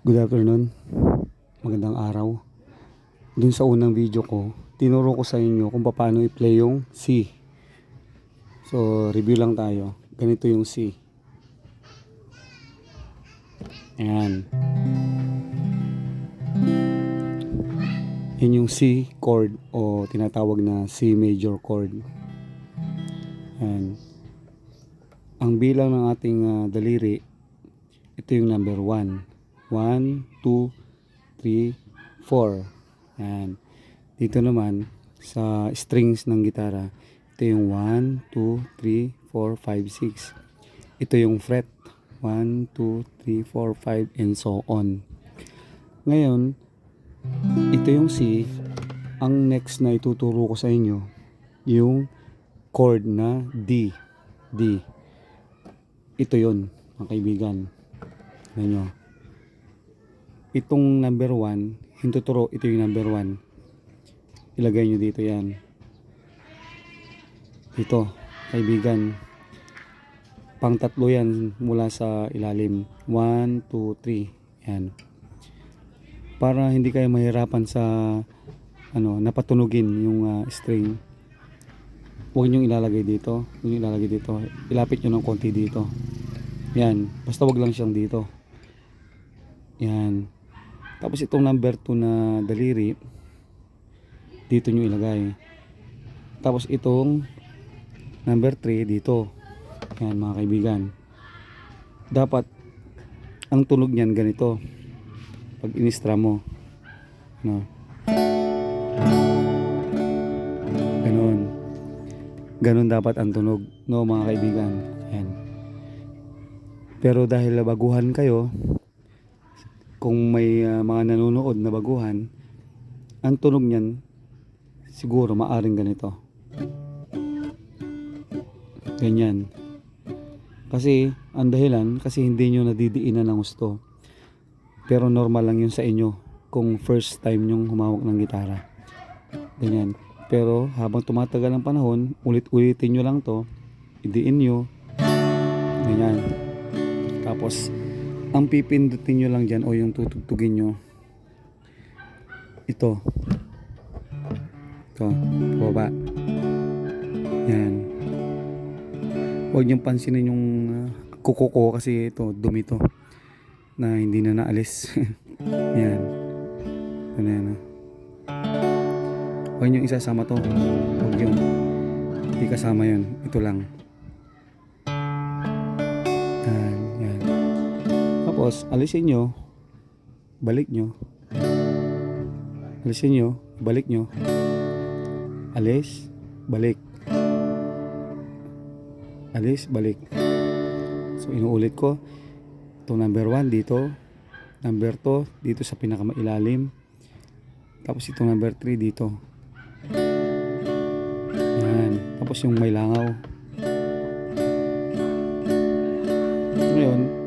Good afternoon. Magandang araw. Dun sa unang video ko, tinuro ko sa inyo kung paano i-play yung C. So, review lang tayo. Ganito yung C. Ayan. Yan yung C chord o tinatawag na C major chord. Ayan. Ang bilang ng ating ah, daliri, ito yung number 1. 1, 2, 3, 4. Yan. Dito naman, sa strings ng gitara, ito yung 1, 2, 3, 4, 5, 6. Ito yung fret. 1, 2, 3, 4, 5, and so on. Ngayon, ito yung C. Ang next na ituturo ko sa inyo, yung chord na D. D. Ito yon mga kaibigan. Nyo. Itong number 1, hintuturo, ito yung number 1. Ilagay nyo dito yan. Dito, kaibigan. Pang tatlo yan mula sa ilalim. 1, 2, 3. Yan. Para hindi kayo mahirapan sa ano, napatunugin yung ah, string. Huwag nyo ilalagay dito. Huwag nyo ilalagay dito. Ilapit nyo ng konti dito. Yan. Basta wag lang siyang dito. Yan. Tapos itong number 2 na daliri, dito nyo ilagay. Tapos itong number 3 dito. Yan mga kaibigan. Dapat ang tunog niyan ganito. Pag inistra mo. No. Ganon. Ganon dapat ang tunog. No mga kaibigan. Yan. Pero dahil baguhan kayo, kung may ah, mga nanonood na baguhan, ang tunog niyan siguro maaring ganito. Ganyan. Kasi ang dahilan kasi hindi nyo nadidiinan ng gusto. Pero normal lang yun sa inyo kung first time nyong humawak ng gitara. Ganyan. Pero habang tumatagal ang panahon, ulit-ulitin nyo lang to, idiin nyo. Ganyan. Tapos, ang pipindutin nyo lang dyan o yung tutugtugin nyo. Ito. Ito. Baba. Yan. Huwag niyong pansinin yung uh, kasi ito, dumi to. Na hindi na naalis. yan. Ito na yan. ah. Huwag niyong isasama to. Huwag yun. Hindi kasama yun. Ito lang. Tapos, alisin nyo. Balik nyo. Alisin nyo. Balik nyo. Alis. Balik. Alis. Balik. So, inuulit ko. Ito number 1 dito. Number 2 dito sa pinakamailalim. Tapos ito number 3 dito. Yan. Tapos yung may langaw. Ngayon,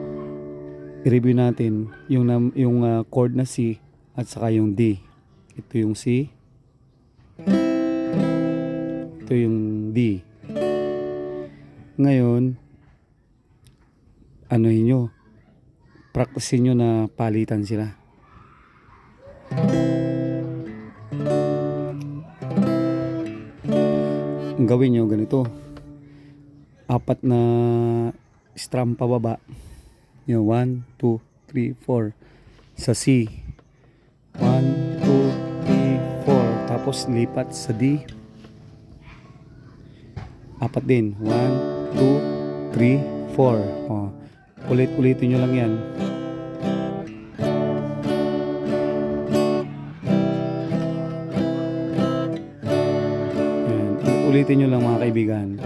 i-review natin yung yung ah, chord na C at saka yung D. Ito yung C. Ito yung D. Ngayon, ano nyo, practice nyo na palitan sila. Ang gawin nyo ganito. Apat na strum pababa. Yung 1, 2, 3, 4. Sa C. 1, 2, 3, 4. Tapos lipat sa D. Apat din. 1, 2, 3, 4. Oh. Ulit-ulitin nyo lang yan. Yan. Ulitin nyo lang mga kaibigan.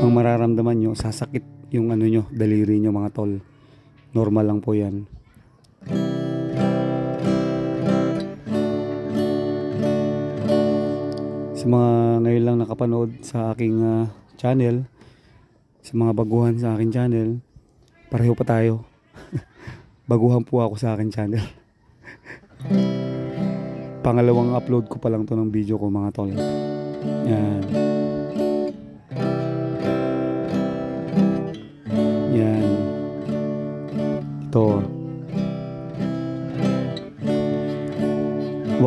Ang mararamdaman nyo, sasakit yung ano nyo, daliri nyo mga tol. Normal lang po yan. Sa mga ngayon lang nakapanood sa aking ah, channel, sa mga baguhan sa aking channel, pareho pa tayo. baguhan po ako sa aking channel. Pangalawang upload ko pa lang to ng video ko mga tol. Yan.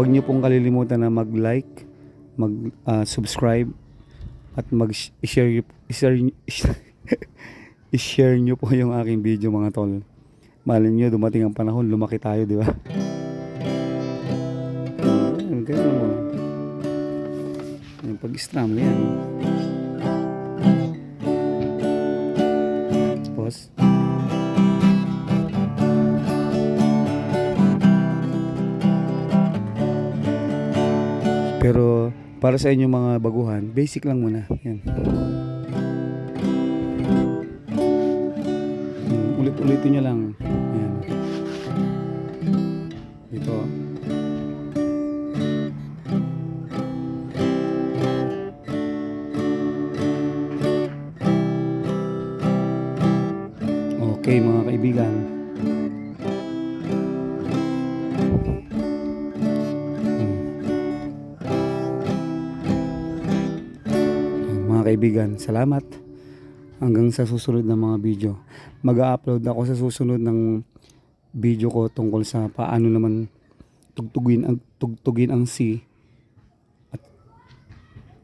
Huwag niyo pong kalilimutan na mag-like, mag-subscribe, at mag-share i-share, i-share niyo po yung aking video mga tol. Malin niyo dumating ang panahon, lumaki tayo, di ba? Ganyan mo. Yung pag-strum, yan. Para sa inyo mga baguhan, basic lang muna. Yan. Ulit-ulitin nyo lang. Yan. Ito. Okay mga kaibigan. Kaibigan, salamat. Hanggang sa susunod na mga video. Mag-upload ako sa susunod ng video ko tungkol sa paano naman tugtugin ang tugtugin ang C at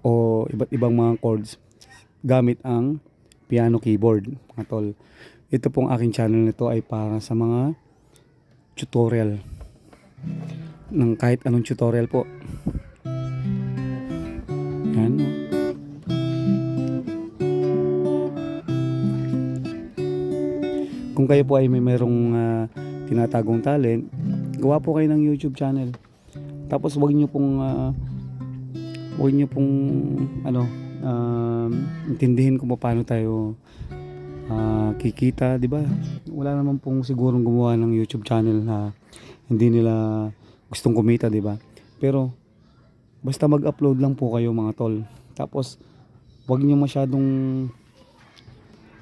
o iba't ibang mga chords gamit ang piano keyboard, mga tol. Ito pong aking channel nito ay para sa mga tutorial ng kahit anong tutorial po. Yan. Kung kayo po ay may merong ah, tinatagong talent, gawa po kayo ng YouTube channel. Tapos wag niyo pong ah, wag niyo pong ano um, intindihin kung paano tayo ah, kikita, 'di ba? Wala naman pong sigurong gumawa ng YouTube channel na hindi nila gustong kumita, 'di ba? Pero basta mag-upload lang po kayo mga tol. Tapos wag niyo masyadong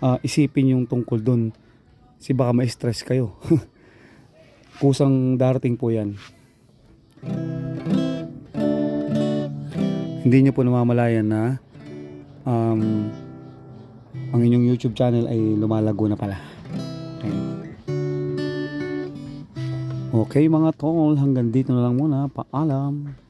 ah, isipin yung tungkol doon. Kasi baka ma-stress kayo. Kusang darating po yan. Hindi nyo po namamalayan na um, ang inyong YouTube channel ay lumalago na pala. Okay. Okay mga tol, hanggang dito na lang muna. Paalam.